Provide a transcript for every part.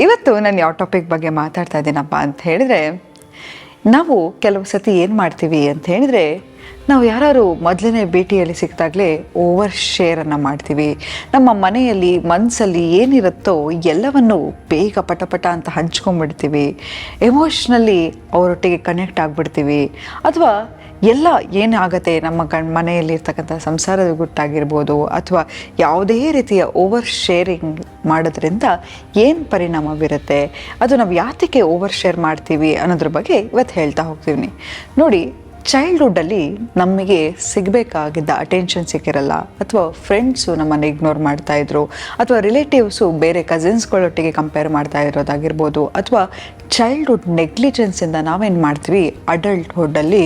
ಇವತ್ತು ನಾನು ಯಾವ ಟಾಪಿಕ್ ಬಗ್ಗೆ ಮಾತಾಡ್ತಾ ಇದ್ದೀನಪ್ಪ ಅಂತ ಹೇಳಿದ್ರೆ, ನಾವು ಕೆಲವು ಸತಿ ಏನು ಮಾಡ್ತೀವಿ ಅಂತ ಹೇಳಿದ್ರೆ ನಾವು ಯಾರು ಮೊದಲನೇ ಭೇಟಿಯಲ್ಲಿ ಸಿಕ್ಕಿದಾಗಲೇ ಓವರ್ ಶೇರನ್ನು ಮಾಡ್ತೀವಿ. ನಮ್ಮ ಮನೆಯಲ್ಲಿ ಮನಸ್ಸಲ್ಲಿ ಏನಿರುತ್ತೋ ಎಲ್ಲವನ್ನು ಬೇಗ ಪಟಪಟ ಪಟ ಅಂತ ಹಂಚ್ಕೊಂಡ್ಬಿಡ್ತೀವಿ. ಎಮೋಷ್ನಲಿ ಅವರೊಟ್ಟಿಗೆ ಕನೆಕ್ಟ್ ಆಗಿಬಿಡ್ತೀವಿ. ಅಥವಾ ಎಲ್ಲ ಏನಾಗುತ್ತೆ ನಮ್ಮ ಕಣ್ ಮನೆಯಲ್ಲಿರ್ತಕ್ಕಂಥ ಸಂಸಾರದ ಗುಟ್ಟಾಗಿರ್ಬೋದು ಅಥವಾ ಯಾವುದೇ ರೀತಿಯ ಓವರ್ ಶೇರಿಂಗ್ ಮಾಡೋದ್ರಿಂದ ಏನು ಪರಿಣಾಮ ಬೀರುತ್ತೆ ಅದು ನಾವು ಯಾತಕ್ಕೆ ಓವರ್ ಶೇರ್ ಮಾಡ್ತೀವಿ ಅನ್ನೋದ್ರ ಬಗ್ಗೆ ಇವತ್ತು ಹೇಳ್ತಾ ಹೋಗ್ತೀವಿ ನೋಡಿ ಚೈಲ್ಡ್ಹುಡ್ಡಲ್ಲಿ ನಮಗೆ ಸಿಗಬೇಕಾಗಿದ್ದ ಅಟೆನ್ಷನ್ ಸಿಕ್ಕಿರಲ್ಲ, ಅಥವಾ ಫ್ರೆಂಡ್ಸು ನಮ್ಮನ್ನು ಇಗ್ನೋರ್ ಮಾಡ್ತಾ ಇದ್ರು, ಅಥವಾ ರಿಲೇಟಿವ್ಸು ಬೇರೆ ಕಸಿನ್ಸ್ಗಳೊಟ್ಟಿಗೆ ಕಂಪೇರ್ ಮಾಡ್ತಾ ಇರೋದಾಗಿರ್ಬೋದು, ಅಥವಾ ಚೈಲ್ಡ್ಹುಡ್ ನೆಗ್ಲಿಜೆನ್ಸಿಂದ ನಾವೇನು ಮಾಡ್ತೀವಿ? ಅಡಲ್ಟ್ಹುಡ್ಡಲ್ಲಿ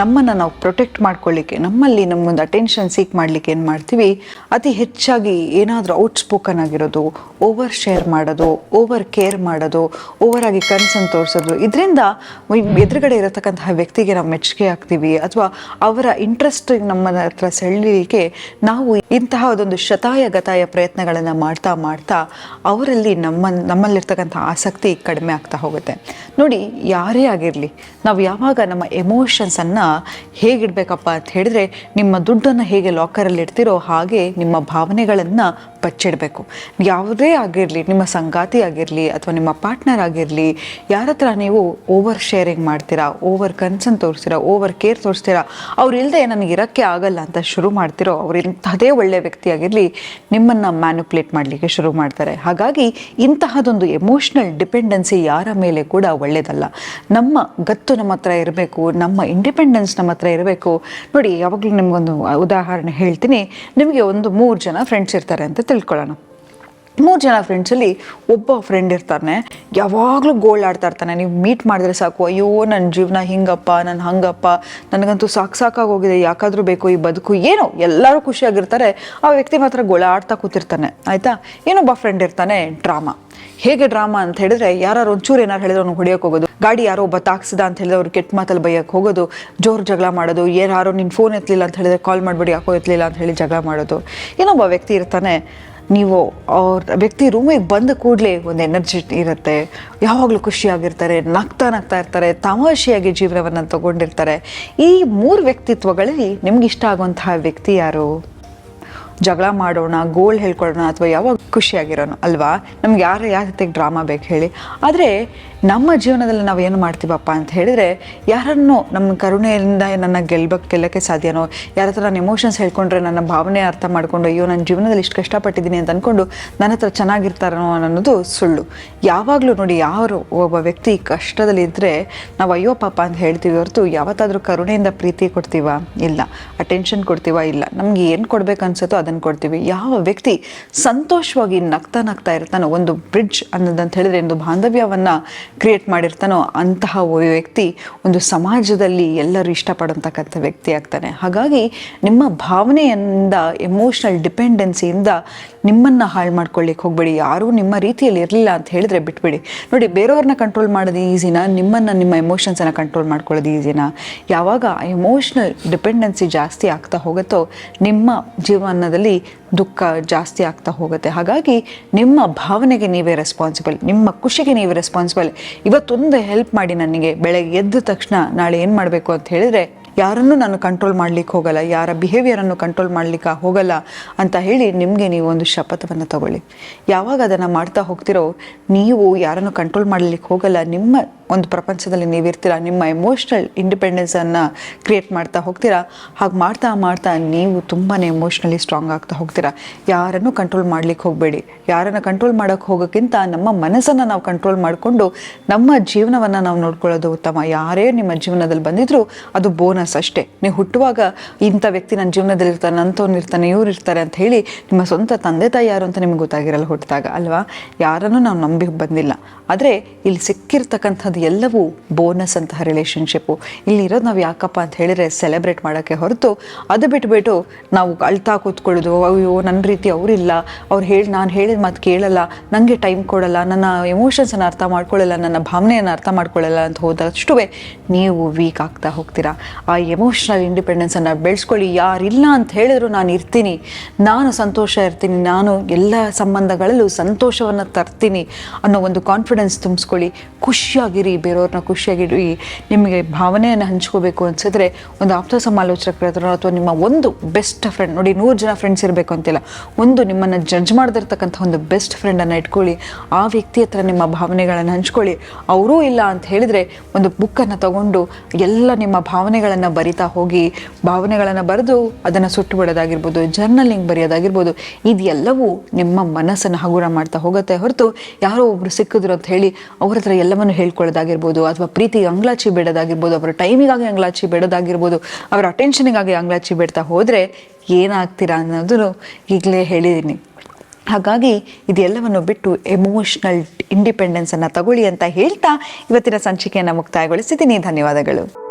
ನಮ್ಮನ್ನು ನಾವು ಪ್ರೊಟೆಕ್ಟ್ ಮಾಡ್ಕೊಳ್ಳಿಕ್ಕೆ ನಮ್ಮಲ್ಲಿ ನಮ್ಮೊಂದು ಅಟೆನ್ಷನ್ ಸೀಕ್ ಮಾಡಲಿಕ್ಕೆ ಏನು ಮಾಡ್ತೀವಿ? ಅತಿ ಹೆಚ್ಚಾಗಿ ಏನಾದರೂ ಔಟ್ ಸ್ಪೋಕನ್ ಆಗಿರೋದು ಓವರ್ ಶೇರ್ ಮಾಡೋದು ಓವರ್ ಕೇರ್ ಮಾಡೋದು ಓವರ್ ಆಗಿ ಕನ್ಸನ್ನು ತೋರಿಸೋದು ಇದರಿಂದ ಎದುರುಗಡೆ ಇರತಕ್ಕಂತಹ ವ್ಯಕ್ತಿಗೆ ನಾವು ಮೆಚ್ಚುಗೆ ಆಗ್ತೀವಿ. ಅಥವಾ ಅವರ ಇಂಟ್ರೆಸ್ಟ್ ನಮ್ಮ ಹತ್ರ ಸೆಳೀಲಿಕ್ಕೆ ನಾವು ಇಂತಹ ಒಂದೊಂದು ಶತಾಯ ಗತಾಯ ಪ್ರಯತ್ನಗಳನ್ನು ಮಾಡ್ತಾ ಮಾಡ್ತಾ ಅವರಲ್ಲಿ ನಮ್ಮ, ನಮ್ಮಲ್ಲಿರ್ತಕ್ಕಂಥ ಆಸಕ್ತಿ ಕಡಿಮೆ ಆಗ್ತಾ ಹೋಗುತ್ತೆ. ನೋಡಿ, ಯಾರೇ ಆಗಿರಲಿ, ನಾವು ಯಾವಾಗ ನಮ್ಮ ಎಮೋಷನ್ಸನ್ನು ಹೇಗಿಡಬೇಕಪ್ಪ ಅಂತ ಹೇಳಿದ್ರೆ, ನಿಮ್ಮ ದುಡ್ಡನ್ನು ಹೇಗೆ ಲಾಕರಲ್ಲಿ ಇಡ್ತಿರೋ ಹಾಗೆ ನಿಮ್ಮ ಭಾವನೆಗಳನ್ನು ಬಚ್ಚಿಡಬೇಕು ಯಾವುದೇ ಆಗಿರಲಿ, ನಿಮ್ಮ ಸಂಗಾತಿ ಆಗಿರಲಿ ಅಥವಾ ನಿಮ್ಮ ಪಾರ್ಟ್ನರ್ ಆಗಿರಲಿ, ಯಾರ ಹತ್ರ ನೀವು ಓವರ್ ಶೇರಿಂಗ್ ಮಾಡ್ತೀರಾ ಓವರ್ ಕನ್ಸನ್ ತೋರಿಸ್ತೀರಾ ಓವರ್ ಕೇರ್ ತೋರಿಸ್ತೀರಾ ಅವ್ರು ನನಗೆ ಇರೋಕ್ಕೆ ಆಗಲ್ಲ ಅಂತ ಶುರು ಮಾಡ್ತಿರೋ ಅವ್ರು ಇಂಥದೇ ಒಳ್ಳೆಯ ವ್ಯಕ್ತಿಯಾಗಿರಲಿ, ನಿಮ್ಮನ್ನು ಮ್ಯಾನುಪ್ಲೇಟ್ ಮಾಡಲಿಕ್ಕೆ ಶುರು ಮಾಡ್ತಾರೆ. ಹಾಗಾಗಿ ಇಂತಹದೊಂದು ಎಮೋಷ್ನಲ್ ಡಿಪೆಂಡೆನ್ಸಿ ಯಾರ ಮೇಲೆ ಕೂಡ ಒಳ್ಳೆಯದಲ್ಲ ನಮ್ಮ ಗತ್ತು ನಮ್ಮ ಹತ್ರ ಇರಬೇಕು, ನಮ್ಮ ಇಂಡಿಪೆಂಡೆನ್ಸ್ ನಮ್ಮ ಹತ್ರ ಇರಬೇಕು. ನೋಡಿ, ಯಾವಾಗಲೂ ನಿಮಗೊಂದು ಉದಾಹರಣೆ ಹೇಳ್ತೀನಿ. ನಿಮಗೆ ಒಂದು ಮೂರು ಜನ ಫ್ರೆಂಡ್ಸ್ ಇರ್ತಾರೆ ಅಂತ ತಿಳ್ಕೊಳ್ಳೋಣ. ಮೂರು ಜನ ಫ್ರೆಂಡ್ಸಲ್ಲಿ ಒಬ್ಬ ಫ್ರೆಂಡ್ ಇರ್ತಾನೆ. ಯಾವಾಗಲೂ ಗೋಳಾಡ್ತಾ ಇರ್ತಾನೆ. ನೀವು ಮೀಟ್ ಮಾಡಿದ್ರೆ ಸಾಕು, ಅಯ್ಯೋ ನನ್ನ ಜೀವನ ಹಿಂಗಪ್ಪ ನನ್ನ ಹಂಗಪ್ಪ, ನನಗಂತೂ ಸಾಕು ಸಾಕಾಗಿ ಹೋಗಿದೆ, ಯಾಕಾದರೂ ಬೇಕು, ಈ ಬದುಕು ಏನೋ? ಎಲ್ಲರೂ ಖುಷಿಯಾಗಿರ್ತಾರೆ. ಆ ವ್ಯಕ್ತಿ ಮಾತ್ರ ಗೋಳಾಡ್ತಾ ಕೂತಿರ್ತಾನೆ, ಆಯಿತಾ? ಏನೊಬ್ಬ ಫ್ರೆಂಡ್ ಇರ್ತಾನೆ? ಡ್ರಾಮಾ ಹೇಗೆ ಡ್ರಾಮಾ ಅಂತ ಹೇಳಿದ್ರೆ ಯಾರು ಒಂಚೂರು ಏನಾರು ಹೇಳಿದ್ರೆ ಅವ್ನು ಹೊಡಿಯೋಕೆ ಹೋಗೋದು. ಗಾಡಿ ಯಾರೋ ಒಬ್ಬ ತಾಕ್ಸಿದ ಅಂತ ಹೇಳಿದ್ರೆ ಅವ್ರು ಕೆಟ್ಟ ಮಾತಲ್ಲಿ ಬೈಯಕ್ಕೆ ಹೋಗೋದು. ಜೋರು ಜಗಳ ಮಾಡೋದು. ಯಾರೋ ನಿನ್ನ ಫೋನ್ ಎತ್ತಲಿಲ್ಲ ಅಂತ ಹೇಳಿದ್ರೆ ಕಾಲ್ ಮಾಡಿಬಿಡಿ, ಯಾಕೋ ಎತ್ತಲಿಲ್ಲ ಅಂತ ಹೇಳಿ ಜಗಳ ಮಾಡೋದು. ಏನೊಬ್ಬ ವ್ಯಕ್ತಿ ಇರ್ತಾನೆ ನೀವು ಅವ್ರ ವ್ಯಕ್ತಿ ರೂಮಿಗೆ ಬಂದ ಕೂಡಲೇ ಒಂದು ಎನರ್ಜಿ ಇರುತ್ತೆ. ಯಾವಾಗಲೂ ಖುಷಿಯಾಗಿರ್ತಾರೆ, ನಗ್ತಾ ನಗ್ತಾ ಇರ್ತಾರೆ, ತಮಾಷೆಯಾಗಿ ಜೀವನವನ್ನು ತಗೊಂಡಿರ್ತಾರೆ. ಈ ಮೂರು ವ್ಯಕ್ತಿತ್ವಗಳಲ್ಲಿ ನಿಮ್ಗೆ ಇಷ್ಟ ಆಗುವಂತಹ ವ್ಯಕ್ತಿ ಯಾರು? ಜಗಳ ಮಾಡೋಣ, ಗೋಲ್ ಹೇಳ್ಕೊಳ್ಳೋಣ, ಅಥವಾ ಯಾವಾಗ ಖುಷಿಯಾಗಿರೋಣ, ಅಲ್ವಾ? ನಮ್ಗೆ ಯಾರು ಯಾವ ರೀತಿಗೆ ಡ್ರಾಮಾ ಬೇಕು ಹೇಳಿ. ಆದರೆ ನಮ್ಮ ಜೀವನದಲ್ಲಿ ನಾವು ಏನು ಮಾಡ್ತೀವಪ್ಪ ಅಂತ ಹೇಳಿದರೆ, ಯಾರನ್ನು ನಮ್ಮ ಕರುಣೆಯಿಂದ ನನ್ನ ಗೆಲ್ಬ ಗೆಲ್ಲಕ್ಕೆ ಸಾಧ್ಯನೋ, ಯಾರ ಹತ್ರ ನಾನು ಎಮೋಷನ್ಸ್ ಹೇಳ್ಕೊಂಡ್ರೆ ನನ್ನ ಭಾವನೆ ಅರ್ಥ ಮಾಡಿಕೊಂಡು, ಅಯ್ಯೋ ನನ್ನ ಜೀವನದಲ್ಲಿ ಇಷ್ಟು ಕಷ್ಟಪಟ್ಟಿದ್ದೀನಿ ಅಂತ ಅಂದ್ಕೊಂಡು ನನ್ನ ಹತ್ರ ಚೆನ್ನಾಗಿರ್ತಾರನೋ ಅನ್ನೋದು ಸುಳ್ಳು. ಯಾವಾಗಲೂ ನೋಡಿ ಯಾರು ಒಬ್ಬ ವ್ಯಕ್ತಿ ಕಷ್ಟದಲ್ಲಿ ಇದ್ದರೆ ನಾವು ಅಯ್ಯೋ ಪಾಪ ಅಂತ ಹೇಳ್ತೀವಿ ಹೊರತು ಯಾವತ್ತಾದರೂ ಕರುಣೆಯಿಂದ ಪ್ರೀತಿ ಕೊಡ್ತೀವ? ಇಲ್ಲ. ಅಟೆನ್ಷನ್ ಕೊಡ್ತೀವ? ಇಲ್ಲ. ನಮಗೆ ಏನು ಕೊಡಬೇಕು ಅನ್ಸುತ್ತೋ ಅದನ್ನು ಕೊಡ್ತೀವಿ. ಯಾವ ವ್ಯಕ್ತಿ ಸಂತೋಷವಾಗಿ ನಗ್ತಾ ನಗ್ತಾ ಇರ್ತಾನೋ ಒಂದು ಬ್ರಿಡ್ಜ್ ಅನ್ನೋದಂತ ಹೇಳಿದ್ರೆ, ಒಂದು ಬಾಂಧವ್ಯವನ್ನು ಕ್ರಿಯೇಟ್ ಮಾಡಿರ್ತಾನೋ ಅಂತಹ ವ್ಯಕ್ತಿ ಒಂದು ಸಮಾಜದಲ್ಲಿ ಎಲ್ಲರೂ ಇಷ್ಟಪಡೋಂತಕ್ಕಂಥ ವ್ಯಕ್ತಿ ಆಗ್ತಾನೆ. ಹಾಗಾಗಿ ನಿಮ್ಮ ಭಾವನೆಯಿಂದ ಎಮೋಷ್ನಲ್ ಡಿಪೆಂಡೆನ್ಸಿಯಿಂದ ನಿಮ್ಮನ್ನು ಹಾಳು ಮಾಡ್ಕೊಳ್ಳಿಕ್ಕೆ ಹೋಗಬೇಡಿ. ಯಾರೂ ನಿಮ್ಮ ರೀತಿಯಲ್ಲಿ ಇರಲಿಲ್ಲ ಅಂತ ಹೇಳಿದ್ರೆ ಬಿಟ್ಬಿಡಿ. ನೋಡಿ, ಬೇರೆಯವ್ರನ್ನ ಕಂಟ್ರೋಲ್ ಮಾಡೋದು ಈಸಿನಾ ನಿಮ್ಮನ್ನು ನಿಮ್ಮ ಎಮೋಷನ್ಸನ್ನು ಕಂಟ್ರೋಲ್ ಮಾಡ್ಕೊಳ್ಳೋದು ಈಸಿನಾ ಯಾವಾಗ ಎಮೋಷ್ನಲ್ ಡಿಪೆಂಡೆನ್ಸಿ ಜಾಸ್ತಿ ಆಗ್ತಾ ಹೋಗುತ್ತೋ, ನಿಮ್ಮ ಜೀವನದಲ್ಲಿ ದುಃಖ ಜಾಸ್ತಿ ಆಗ್ತಾ ಹೋಗುತ್ತೆ. ಹಾಗಾಗಿ ನಿಮ್ಮ ಭಾವನೆಗೆ ನೀವೇ ರೆಸ್ಪಾನ್ಸಿಬಲ್ ನಿಮ್ಮ ಖುಷಿಗೆ ನೀವೇ ರೆಸ್ಪಾನ್ಸಿಬಲ್ ಇವತ್ತೊಂದು ಹೆಲ್ಪ್ ಮಾಡಿ ನನಗೆ, ಬೆಳಗ್ಗೆ ಎದ್ದ ತಕ್ಷಣ ನಾಳೆ ಏನು ಮಾಡಬೇಕು ಅಂತ ಹೇಳಿದರೆ ಯಾರನ್ನು ನಾನು ಕಂಟ್ರೋಲ್ ಮಾಡ್ಲಿಕ್ಕೆ ಹೋಗಲ್ಲ, ಯಾರ ಬಿಹೇವಿಯರನ್ನು ಕಂಟ್ರೋಲ್ ಮಾಡ್ಲಿಕ್ಕೆ ಹೋಗಲ್ಲ ಅಂತ ಹೇಳಿ ನಿಮಗೆ ನೀವು ಒಂದು ಶಪಥವನ್ನು ತಗೊಳ್ಳಿ. ಯಾವಾಗ ಅದನ್ನು ಮಾಡ್ತಾ ಹೋಗ್ತಿರೋ, ನೀವು ಯಾರನ್ನು ಕಂಟ್ರೋಲ್ ಮಾಡಲಿಕ್ಕೆ ಹೋಗಲ್ಲ, ನಿಮ್ಮ ಒಂದು ಪ್ರಪಂಚದಲ್ಲಿ ನೀವಿರ್ತೀರಾ, ನಿಮ್ಮ ಎಮೋಷ್ನಲ್ ಇಂಡಿಪೆಂಡೆನ್ಸನ್ನು ಕ್ರಿಯೇಟ್ ಮಾಡ್ತಾ ಹೋಗ್ತೀರಾ? ಹಾಗೆ ಮಾಡ್ತಾ ಮಾಡ್ತಾ ನೀವು ತುಂಬಾ ಎಮೋಷ್ನಲಿ ಸ್ಟ್ರಾಂಗ್ ಆಗ್ತಾ ಹೋಗ್ತೀರಾ. ಯಾರನ್ನು ಕಂಟ್ರೋಲ್ ಮಾಡಲಿಕ್ಕೆ ಹೋಗಬೇಡಿ. ಯಾರನ್ನು ಕಂಟ್ರೋಲ್ ಮಾಡೋಕ್ಕೆ ಹೋಗೋಕ್ಕಿಂತ ನಮ್ಮ ಮನಸ್ಸನ್ನು ನಾವು ಕಂಟ್ರೋಲ್ ಮಾಡಿಕೊಂಡು ನಮ್ಮ ಜೀವನವನ್ನು ನಾವು ನೋಡ್ಕೊಳ್ಳೋದು ಉತ್ತಮ. ಯಾರೇ ನಿಮ್ಮ ಜೀವನದಲ್ಲಿ ಬಂದಿದ್ರು ಅದು ಬೋನಸ್ ಅಷ್ಟೇ. ನೀವು ಹುಟ್ಟುವಾಗ ಇಂಥ ವ್ಯಕ್ತಿ ನನ್ನ ಜೀವನದಲ್ಲಿ ಇರ್ತಾನೆ, ಅಂಥವ್ನು ಇರ್ತಾನೆ, ಇವ್ರು ಇರ್ತಾರೆ ಅಂತ ಹೇಳಿ ನಿಮ್ಮ ಸ್ವಂತ ತಂದೆ ತಾಯಿ ಯಾರು ಅಂತ ನಿಮ್ಗೆ ಗೊತ್ತಾಗಿರಲ್ಲ ಹುಟ್ಟಿದಾಗ, ಅಲ್ವಾ? ಯಾರನ್ನು ನಾವು ನಂಬಿ ಬಂದಿಲ್ಲ. ಆದರೆ ಇಲ್ಲಿ ಸಿಕ್ಕಿರ್ತಕ್ಕಂಥದ್ದು ಎಲ್ಲವೂ ಬೋನಸ್ ಅಂತಹ ರಿಲೇಷನ್ಶಿಪ್ಪು ಇಲ್ಲಿರೋದು ನಾವು ಯಾಕಪ್ಪ ಅಂತ ಹೇಳಿದ್ರೆ ಸೆಲೆಬ್ರೇಟ್ ಮಾಡೋಕ್ಕೆ ಹೊರತು ಅದು ಬಿಟ್ಬಿಟ್ಟು ನಾವು ಅಳ್ತಾ ಕೂತ್ಕೊಳ್ಳೋದು, ಅಯ್ಯೋ ನನ್ನ ರೀತಿ ಅವರಿಲ್ಲ, ಅವ್ರು ಹೇಳಿ, ನಾನು ಹೇಳಿದ ಮಾತು ಕೇಳಲ್ಲ ನನಗೆ ಟೈಮ್ ಕೊಡಲ್ಲ, ನನ್ನ ಎಮೋಷನ್ಸನ್ನು ಅರ್ಥ ಮಾಡ್ಕೊಳ್ಳಲ್ಲ, ನನ್ನ ಭಾವನೆಯನ್ನು ಅರ್ಥ ಮಾಡ್ಕೊಳ್ಳಲ್ಲ ಅಂತ ಹೋದಷ್ಟು ನೀವು ವೀಕ್ ಆಗ್ತಾ ಹೋಗ್ತೀರಾ. ಎಮೋಷ್ನಲ್ ಇಂಡಿಪೆಂಡೆನ್ಸನ್ನು ಬೆಳೆಸ್ಕೊಳ್ಳಿ. ಯಾರಿಲ್ಲ ಅಂತ ಹೇಳಿದ್ರು ನಾನು ಇರ್ತೀನಿ. ನಾನು ಸಂತೋಷ ಇರ್ತೀನಿ. ನಾನು ಎಲ್ಲ ಸಂಬಂಧಗಳಲ್ಲೂ ಸಂತೋಷವನ್ನು ತರ್ತೀನಿ ಅನ್ನೋ ಒಂದು ಕಾನ್ಫಿಡೆನ್ಸ್ ತುಂಬಿಸ್ಕೊಳ್ಳಿ. ಖುಷಿಯಾಗಿರಿ ಬೇರೆಯವ್ರನ್ನ ಖುಷಿಯಾಗಿರಿ. ನಿಮಗೆ ಭಾವನೆಯನ್ನು ಹಂಚ್ಕೋಬೇಕು ಅನಿಸಿದ್ರೆ ಒಂದು ಆಪ್ತ ಸಮಾಲೋಚಕರ ಹತ್ರ ಅಥವಾ ನಿಮ್ಮ ಒಂದು ಬೆಸ್ಟ್ ಫ್ರೆಂಡ್ ನೋಡಿ ನೂರು ಜನ ಫ್ರೆಂಡ್ಸ್ ಇರಬೇಕು ಅಂತಿಲ್ಲ. ಒಂದು ನಿಮ್ಮನ್ನು ಜಡ್ಜ್ ಮಾಡದಿರ್ತಕ್ಕಂಥ ಒಂದು ಬೆಸ್ಟ್ ಫ್ರೆಂಡನ್ನು ಇಟ್ಕೊಳ್ಳಿ. ಆ ವ್ಯಕ್ತಿ ಹತ್ರ ನಿಮ್ಮ ಭಾವನೆಗಳನ್ನು ಹಂಚ್ಕೊಳ್ಳಿ. ಅವರೂ ಇಲ್ಲ ಅಂತ ಹೇಳಿದರೆ ಒಂದು ಬುಕ್ಕನ್ನು ತಗೊಂಡು ಎಲ್ಲ ನಿಮ್ಮ ಭಾವನೆಗಳನ್ನು ಬರಿತಾ ಹೋಗಿ ಭಾವನೆಗಳನ್ನು ಬರೆದು ಅದನ್ನು ಸುಟ್ಟು ಬಿಡೋದಾಗಿರ್ಬೋದು ಜರ್ನಲಿಂಗ್ ಬರೆಯೋದಾಗಿರ್ಬೋದು ಇದೆಲ್ಲವೂ ನಿಮ್ಮ ಮನಸ್ಸನ್ನು ಹಗುರ ಮಾಡ್ತಾ ಹೋಗುತ್ತೆ ಹೊರತು ಯಾರೋ ಒಬ್ರು ಸಿಕ್ಕಿದ್ರು ಅಂತ ಹೇಳಿ ಅವ್ರ ಹತ್ರ ಎಲ್ಲವನ್ನು ಹೇಳ್ಕೊಳ್ಳೋದಾಗಿರ್ಬೋದು ಅಥವಾ ಪ್ರೀತಿ ಅಂಗ್ಲಾಚಿ ಬಿಡೋದಾಗಿರ್ಬೋದು, ಅವರ ಟೈಮಿಗಾಗಿ ಅಂಗ್ಲಾಚಿ ಬಿಡೋದಾಗಿರ್ಬೋದು, ಅವರ ಅಟೆನ್ಷನಿಗಾಗಿ ಅಂಗ್ಲಾಚಿ ಬಿಡ್ತಾ ಹೋದರೆ ಏನಾಗ್ತೀರಾ ಅನ್ನೋದನ್ನು ಈಗಲೇ ಹೇಳಿದ್ದೀನಿ ಹಾಗಾಗಿ ಇದೆಲ್ಲವನ್ನು ಬಿಟ್ಟು ಎಮೋಷ್ನಲ್ ಇಂಡಿಪೆಂಡೆನ್ಸನ್ನು ತಗೊಳ್ಳಿ ಅಂತ ಹೇಳ್ತಾ ಇವತ್ತಿನ ಸಂಚಿಕೆಯನ್ನು ಮುಕ್ತಾಯಗೊಳಿಸಿದ್ದೀನಿ. ಧನ್ಯವಾದಗಳು.